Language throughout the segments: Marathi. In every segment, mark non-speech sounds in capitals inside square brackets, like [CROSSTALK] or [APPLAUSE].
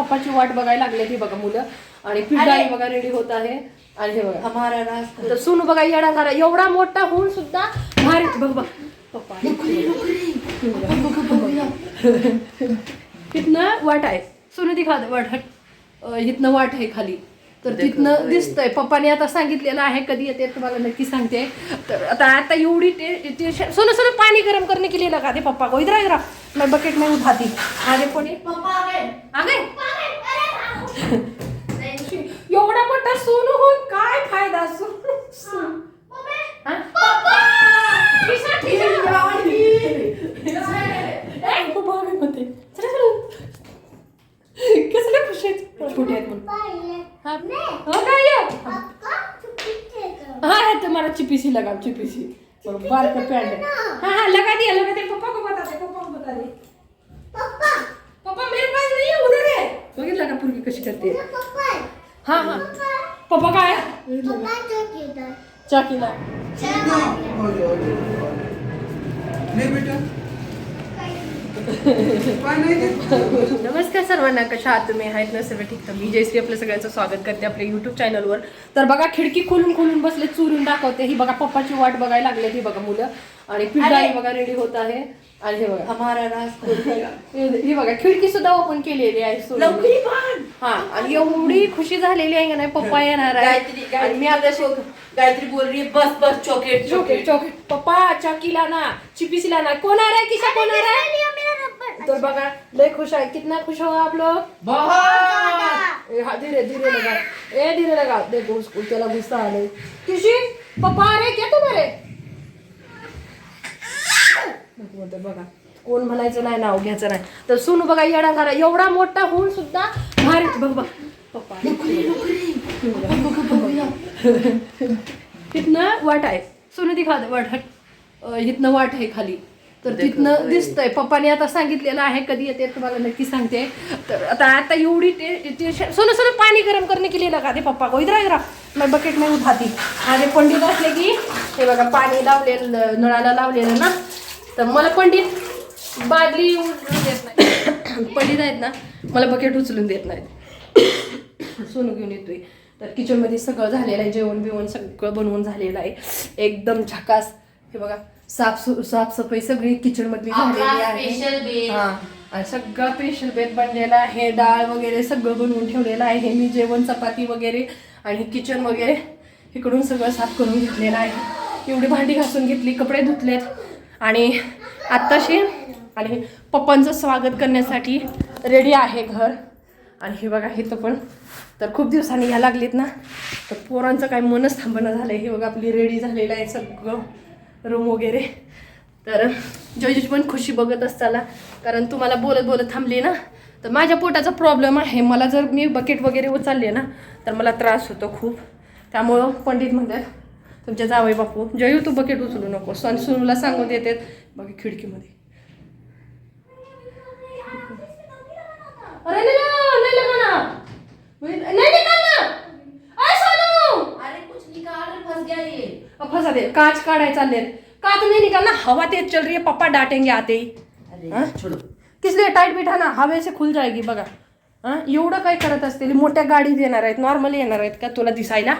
पप्पाची वाट बघायला लागले ही बघा मुलं. आणि पिढाई बघा रेडी होत आहे. आणि हे बघा. हमारा रास्ता तर सुन बघा येडा झाला एवढा मोठा होऊन सुद्धा भारी बघ बघ. पप्पा. तिथनं वाट आहे. सोनं ती खात वाट इथनं वाट आहे खाली. तर तिथनं दिसतंय. पप्पाने आता सांगितलेलं आहे कधी येते तुम्हाला नक्की सांगते. तर आता आता एवढी टे टेन्शन सोनं सोनं पाणी गरम करने के लिए लगा दे पप्पा? को इधर इधर. मैं बकेट में उठाती आगे कोणी? आ गए एवढा मोठा सोनू होऊन काय फ़ायदा सोनू? सोनू. हा? कसले [LAUGHS] खुश आहेत. छोटे आहेत म्हणून? हा. हो काय आहे? हाँ है तुम्हारा चिपीसी लगाओ चिपीसी. का पैंट हाँ हाँ लगा दिया लगा दिया पापा को बता दे पापा को बता दे कशी करते? हाँ हाँ. पप्पा काय? चाकीला नाही बेटा. काय नाही देत? नमस्कार सर्वांना कशा आहात तुम्ही? आहेत ना सर्व ठीक? तर मी जयश्री आपलं सगळ्यांचं स्वागत करते आपल्या युट्यूब चॅनलवर तर बघा खिडकी खोलून खोलून बसले चुरून दाखवते. ही बघा पप्पाची वाट बघायला लागले ही बघा मुलं. आणि पिढाई बघा रेडी होत आहे. आणि हे बघा. हमारा रास्ता हे बघा खिडकी सुद्धा ओपन केलेली आहे सोडून. लवकरी पण हा आणि एवढी खुशी झालेली आहे का नाही पप्पा येणार गायत्री आहे आणि मी आता गायत्री गायत्री बोल रही है बस बस चॉकलेट चॉकलेट चॉकलेट पप्पा चाकी लाना चिपीसी लाना. कोण आ रहा है किसा कोण आ रहा है तर बघा लय खुश आहे. कितना खुश हो आप लोग? बहुत ए, हाँ धीरे धीरे लगा. ए धीरे लगा. देखो उसको त्याला गुस्सा आले किशी पप्पा रहे क्या तुम्हारे? बघा कोण म्हणायचं नाही नाव घ्यायचं नाही. तर सुन बघा येडा झाला एवढा मोठा होऊन सुद्धा भारी बघ बघ. पप्पा. तिथनं वाट आहे. सोनं ती खात वाट इथनं वाट आहे खाली. तर तिथनं दिसतंय. पप्पाने आता सांगितलेलं आहे कधी येते तुम्हाला नक्की सांगते. तर आता आता एवढी टेन्शन सोनं सोनं पाणी गरम करने के लिए लगा दे पप्पा को इधर इधर आ. मैं बकेट में उठाती माझे पंडित असले की हे बघा पाणी लावलेलं नळाला लावलेलं ना तर मला पंडित बादली उचलून देत नाही. [COUGHS] पंडित आहेत ना मला बकेट उचलून देत नाहीत. [COUGHS] सोनू घेऊन येतोय. तर किचनमध्ये सगळं झालेलं आहे जेवण बिवण सगळं बनवून झालेलं आहे. एकदम झकास. हे बघा साफ साफसफाई सगळी किचनमधली झालेली आहे. हा आणि सगळं स्पेशल बेत बनलेलं आहे. डाळ वगैरे सगळं बनवून ठेवलेलं आहे. मी जेवण चपाती वगैरे आणि किचन वगैरे इकडून सगळं साफ करून घेतलेलं आहे. एवढी भांडी घासून घेतली कपडे धुतलेत. आणि आत्ताशी आणि पप्पांचं स्वागत करण्यासाठी रेडी आहे घर. आणि हे बघा हे तर पण तर खूप दिवसांनी ह्या लागलीत ना. तर पोरांचं काय मनच थांबणं झालं हे बघा आपली रेडी झालेलं आहे सगळं रूम वगैरे. तर जयजूची पण खुशी बघत असताना कारण तुम्हाला बोलत बोलत थांबली ना तर माझ्या पोटाचा प्रॉब्लेम आहे. मला जर मी बकेट वगैरे उचलले ना तर मला त्रास होतो खूप. त्यामुळं पंडित म्हणतात तुमच्या जावई बापू जयू तू बकेट उचलू नको सण सुनूला सांगून देतात बघा खिडकीमध्ये. अरे फंस गया ये. अब फंसा दे. कांच काढ़ाए चालले कांच नहीं निकालना हवा तेज चल रही है पापा डांटेंगे आते ही? छोड़ो. किस लिए टाईट बिठा ना हवे से खुल जाएगी बघा. हां? एवढं काय करत असतील? मोठ्या गाडीत येणार आहेत नॉर्मली येणार आहेत का? तुला दिसायला?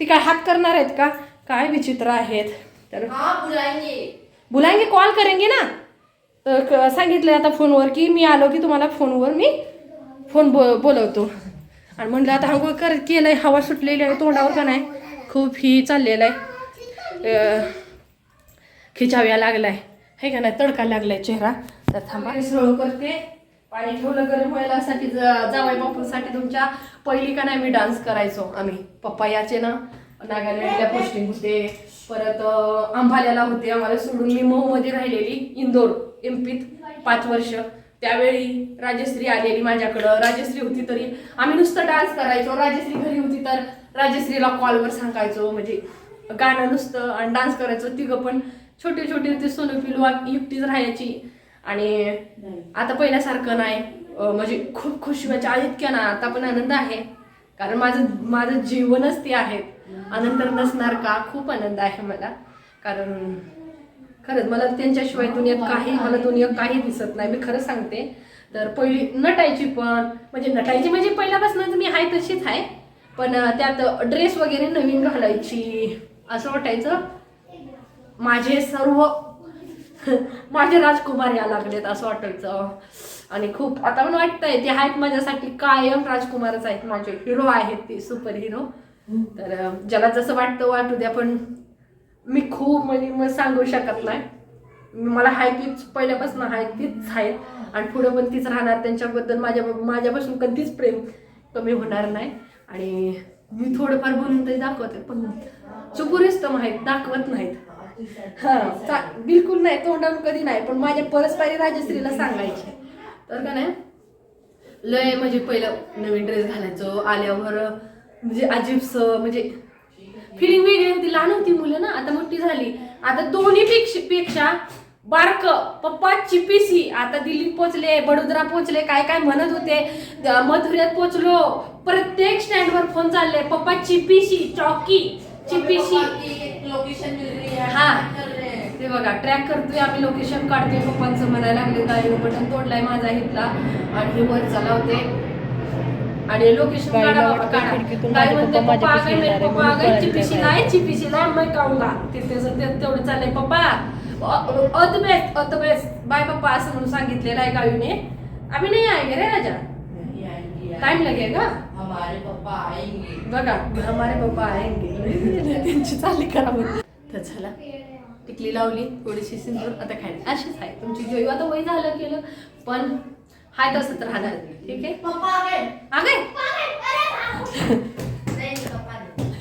ती काय हात करणार आहेत का? काय विचित्र आहेत. तर हाँ बुलाएंगे बुलाएंगे कॉल करेंगे ना? तर क- सांगितलं आता फोनवर की मी आलो की तुम्हाला फोनवर मी फोन बो बोलवतो. आणि म्हणलं आता आंघोळ कर केलंय हवा सुटलेली आहे तोंडावर का नाही? खूप ही चाललेलं आहे. खिचाव्या लागलाय. हे का नाही? तडका लागलाय चेहरा. तर थांबा. सरळ करते. पाणी ठेवलं गरम व्हायलासाठी जावाय बापूसाठी तुमच्या पहिली का नाही मी डान्स करायचो आम्ही. पप्पा याचे ना नागालँडला पोस्टिंग होते. परत अं, अंबाल्याला होते. आम्हाला सोडून मी मऊमध्ये राहिलेली इंदोर एमपीत पाच वर्ष. त्यावेळी राजश्री आलेली माझ्याकडं. राजश्री होती तरी आम्ही नुसतं डान्स करायचो. राजश्री घरी होती तर राजश्रीला कॉलवर सांगायचो. म्हणजे गाणं नुसतं आणि डान्स करायचो तिघं पण. छोटे छोटे होते सोनू पिलू आ- एकटीच राहायची. आणि आता पहिल्यासारखं नाही. म्हणजे खूप खुशी व्हायची आणि इतक्या ना आता पण आनंद आहे. कारण माझं माझं जीवनच ते आहे. आनंद नसणार का? खूप आनंद आहे मला. कारण खरंच मला त्यांच्याशिवाय दुनियात काही मला दुनियात काही दिसत नाही. मी खरं सांगते. तर पहिली नटायची पण म्हणजे नटायची म्हणजे पहिल्यापासूनच मी आहे तशीच आहे. पण त्यात ड्रेस वगैरे नवीन घालायची असं वाटायचं. माझे सर्व [LAUGHS] माझे राजकुमार या लागलेत असं वाटायचं. आणि खूप आता पण वाटतंय ते आहेत माझ्यासाठी कायम राजकुमारच आहेत. माझे हिरो आहेत ते सुपर हिरो तर ज्याला जसं वाटतं वाटू द्या पण मी खूप म्हणजे मग सांगू शकत नाही. मला हाय तीच पहिल्यापासून हाय तीच आहेत. आणि पुढं पण तीच राहणार. त्यांच्याबद्दल माझ्या माझ्यापासून कधीच प्रेम कमी होणार नाही. आणि मी थोडंफार बोलून तरी दाखवते पण चुपुरीच माहीत दाखवत नाहीत. हा बिलकुल नाही तोंडावून कधी नाही पण माझ्या परस्परी राजश्रीला सांगायचे. तर का नाही? लय म्हणजे पहिलं नवीन ड्रेस घालायचो आल्यावर म्हणजे अजीबस म्हणजे फिलिंग वेगळी होती. लहान होती मुलं ना आता मोठी झाली. आता दोन्ही पेक्षा पेक्षा बारक पप्पा चिपीसी. आता दिल्लीत पोचले बडोदरा पोचले काय काय म्हणत होते. मथुऱ्यात पोचलो प्रत्येक स्टँडवर फोन चालले. पप्पा चिपीसी चौकी चिपीसी. लोकेशन हैं. ते बघा ट्रॅक करतोय आम्ही लोकेशन काढतोय पप्पांचं म्हणायला लागले गाडीनं बटन तोडलाय माझा हितला आणि हे वर चालवते. आणि लोकेशन काढा काढा. काय म्हणते पप्पा पप्पा माझ्यापाशी आगे मेरे येणार आहे पप्पा म्हणून आगे कळायला चिपीसी काय नाही चिपीसी नाही मैं कहूंगा ते त्याचं ते- तेवढं चाललंय पप्पा द बेस्ट बेस्ट बाय पप्पा असं म्हणून सांगितलेलं आहे गावीने. आम्ही नाही आएंगे रे राजा. आएंगे. टाइम लगेगा हमारे पापा आएंगे. बघा हमारे पप्पा आहेंगे [LAUGHS] त्यांची चालली करावं तर झाला टिकली लावली थोडीशी सिंदूर आता खायला. अशीच आहे. तुमची जेव्हा आता वय झालं केलं पण हाय तसंच राहणार ठीक आहे?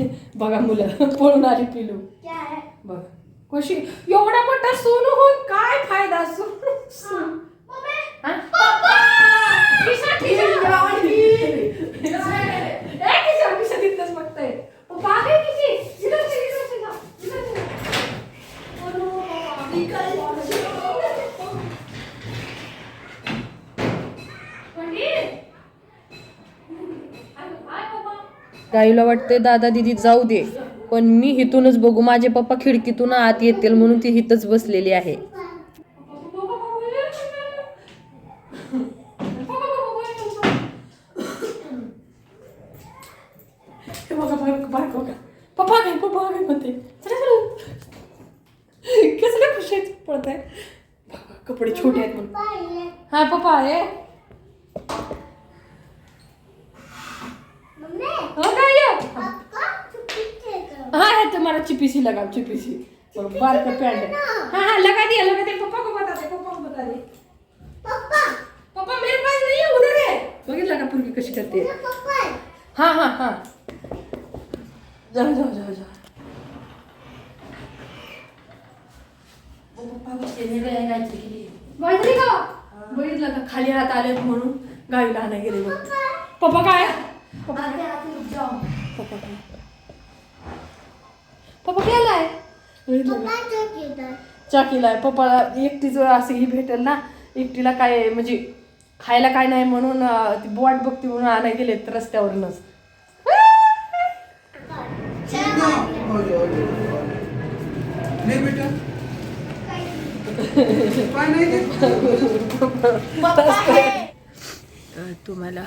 [LAUGHS] बघा मुलं पळून आली पिलू. क्या बघ. कशी एवढा मोठा सोनू होऊन काय फायदा सोनू सोनू. हा? खिशा, खिशा. ए, खिशा, खिशा तिथलंच बघताय. पप्पा, आगे खिशी. इधर से, इधर से जा. इधर से जा. ओ नो, पप्पा. पंडित. अरे, काय पप्पा? गाईला वाटते दादा दिदी जाऊ दे. पण मी इथूनच बघू माझे पप्पा खिडकीतून आत येतील म्हणून ती इथंच बसलेली आहे. हे कपडे छोटे आहेत म्हणून. हा पप्पा आहे हो काय आहे? हाँ है तुम्हारा चिपीसी लगाओ चिपीसी. और बाल का पैंट हाँ हाँ लगा दिया लगा दिया पापा को बता दे पापा को बता दे. पापा मेरे पास नहीं है उधर है. बघितलं का पूर्वी कशी करते? हाँ हाँ हाँ. जाओ जाओ जाओ जाओ वो पापा को देने गए गायत्री के लिए गायत्री का? बघितलं का? खाली हात आले म्हणून गावीला आणाय गेले बघ. पप्पा. काय? पप्पा पप्पा काय? पप्पा का चाकीला आहे पप्पाला एकटीच असं ही भेटेल ना. एकटीला काय म्हणजे खायला काय नाही म्हणून ती वाट बघते म्हणून आणाय गेले रस्त्यावरूनच. हो हो बेटा है तुम्हाला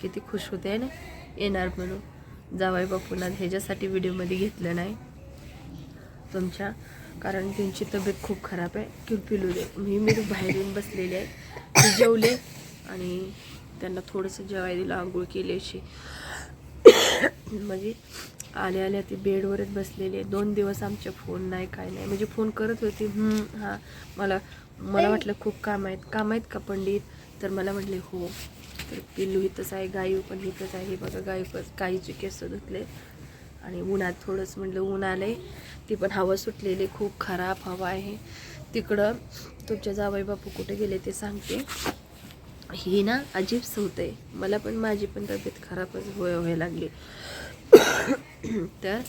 किती खुश होते ना? येणार म्हणून. जावाई बापूंना ह्याच्यासाठी व्हिडिओमध्ये घेतलं नाही. तुमच्या कारण त्यांची तब्येत खूप खराब आहे. की पिलू दे मी मी बाहेर येऊन बसलेले आहे ते जेवले आणि त्यांना थोडंसं जेवाय दिलं आंघोळ केली अशी. म्हणजे आल्या आल्या ते बेडवरच बसलेली. आहे दोन दिवस आमचे फोन नाही काय नाही. म्हणजे फोन करत होती हां मला मला वाटलं खूप काम आहेत. काम आहेत का पंडित? तर मला म्हटले हो. तर पिल्लू इथंच आहे गायू पण इथंच आहे. हे बघा गायू पण गाईचे केस धुतले आणि उन्हात थोडंच म्हटलं ऊन आलं आहे ती पण हवा सुटलेली खूप खराब हवा आहे. तिकडं तुमच्या जावई बापू कुठे गेले ते सांगते. ही ना अजीब होत आहे. मला पण माझी पण तब्येत खराबच होय व्हायला लागली. तर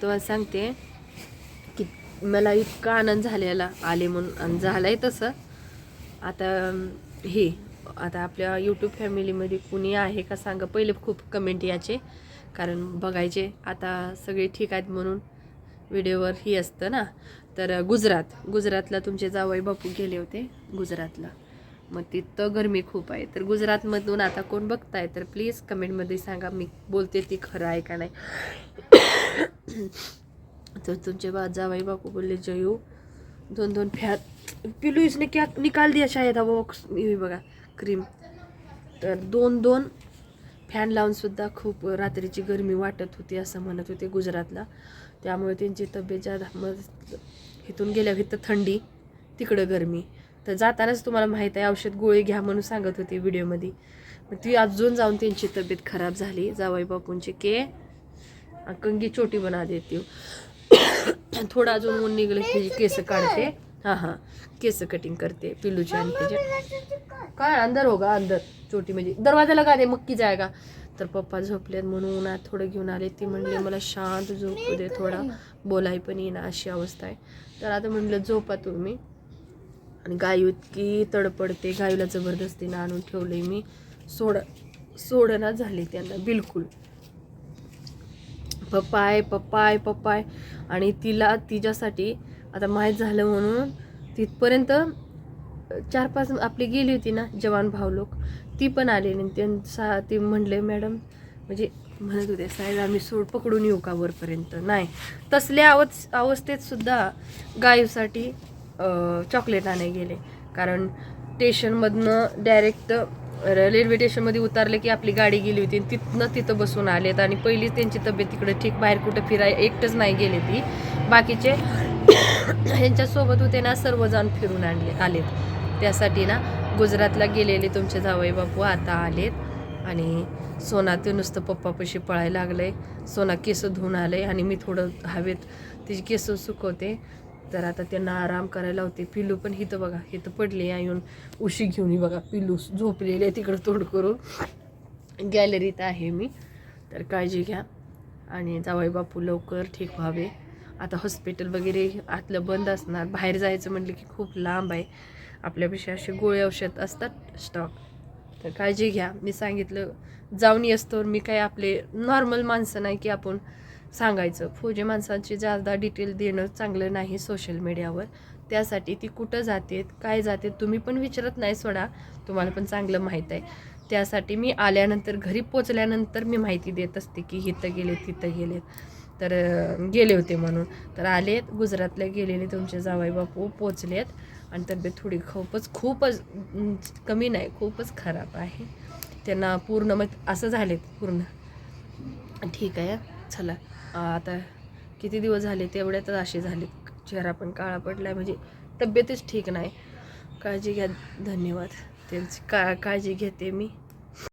तुम्हाला सांगते की मला इतका आनंद झालेला आले म्हणून आणि झालाय तसं. आता हे आता आपल्या यूट्यूब फॅमिलीमध्ये कुणी आहे का सांगा. पहिले खूप कमेंट याचे कारण बघायचे. आता सगळे ठीक आहेत म्हणून व्हिडिओवर ही असतं ना. तर गुजरात गुजरातला तुमचे जावई बापू गेले होते गुजरातला. मग तिथं गरमी खूप आहे. तर गुजरातमधून आता कोण बघताय? तर प्लीज कमेंटमध्ये सांगा मी बोलते ती खरं आहे का नाही. [COUGHS] तर तुमचे बा जावाई बापू बोलले जयू दोन दोन फॅन. पिलू इसने क्या निकाल दिया शायद हा बॉक्स बघा क्रीम तर दोन दोन फॅन लावूनसुद्धा खूप रात्रीची गरमी वाटत होती असं म्हणत होते गुजरातला. त्यामुळे त्यांची तब्येत ज्यादा मग इथून गेल्या इथं थंडी तिकडं गरमी. तर जातानाच तुम्हाला माहीत आहे औषध गोळी घ्या म्हणून सांगत होती व्हिडिओमध्ये. मग ती अजून जाऊन त्यांची तब्येत खराब झाली. जावाई बापूंची के कंगी चोटी बना देते थोडं अजून ऊन निघलं की केस काढते. हां हां. केस कटिंग करते पिल्लूची आणि तिचे काय अंदर होगा अंदर. चोटी म्हणजे. दरवाजा लगा दे मक्की जायगा तर पप्पा झोपलेत म्हणून उन्हात थोडं घेऊन आले. ती म्हणली मला शांत झोपू दे थोडा. बोलाय पण येईना अशी अवस्था आहे. तर आता म्हणलं झोपा तुम्ही. आणि गायू इतकी तडपडते गायूला जबरदस्तीनं आणून ठेवले मी. सोड सोडना झाली त्यांना बिलकुल. पप्पाय पप्पाय पप्पाय. आणि तिला तिच्यासाठी आता माहीत झालं म्हणून तिथपर्यंत चार पाच आपली गेली होती ना जवान भाव लोक. ती पण आली आणि त्यांचा ते म्हणले मॅडम म्हणजे म्हणत होते साहेब आम्ही सोड पकडून येऊ का वरपर्यंत? नाही. तसल्या अव अवस्थेत सुद्धा गायूसाठी चॉकलेट आणाय गेले. कारण स्टेशनमधनं डायरेक्ट रेल्वे स्टेशनमध्ये उतारले की आपली गाडी गेली होती आणि तिथनं तिथं बसून आलेत. आणि पहिलीच त्यांची तब्येत तिकडे ठीक बाहेर कुठं फिराय एकटंच नाही गेले ती. बाकीचे [COUGHS] ह्यांच्यासोबत होते ना सर्वजण फिरून आणले आलेत. त्यासाठी ना गुजरातला गेलेले तुमचे जावई बापू आता आलेत. आणि सोना ते नुसतं पप्पापाशी पळायला लागलंय. सोना केस धुवून आहे आणि मी थोडं हवेत तिची केस सुकवते. तर आता त्यांना आराम करायला होते पिल्लू पण इथं बघा इथं पडले येऊन उशी घेऊन बघा पिल्लू झोपलेले तिकडं तोड करून. गॅलरीत आहे मी. तर काळजी घ्या. आणि जावई बापू लवकर ठीक व्हावे. आता हॉस्पिटल वगैरे आतलं बंद असणार. बाहेर जायचं म्हटलं की खूप लांब आहे. आपल्यापेक्षा असे गोळे औषध असतात स्टॉक तर काळजी घ्या. मी सांगितलं जाऊन असतो मी काय आपले नॉर्मल माणसं नाही की आपण सांगायचं. फौजी माणसांची जादा डिटेल देणं चांगलं नाही सोशल मीडियावर त्यासाठी ती कुठं जाते काय जाते तुम्ही पण विचारत नाही सोडा. तुम्हाला पण चांगलं माहीत आहे. त्यासाठी मी आल्यानंतर घरी पोचल्यानंतर मी माहिती देत असते की इथं गेले तिथं गेलेत तर गेले होते म्हणून. तर आलेत गुजरातला गेलेले तुमचे जावई बापू पोचलेत. आणि तब्येत थोडी खूपच खूपच कमी नाही खूपच खराब आहे. त्यांना पूर्ण मग असं झालेत पूर्ण. ठीक आहे चला. आता किती दिवस झाले तेवढ्यातच असे झालेत. चेहरा पण काळा पडला म्हणजे तब्येतच ठीक नाही. काळजी घ्या धन्यवाद. त्यांची का काळजी घेते मी.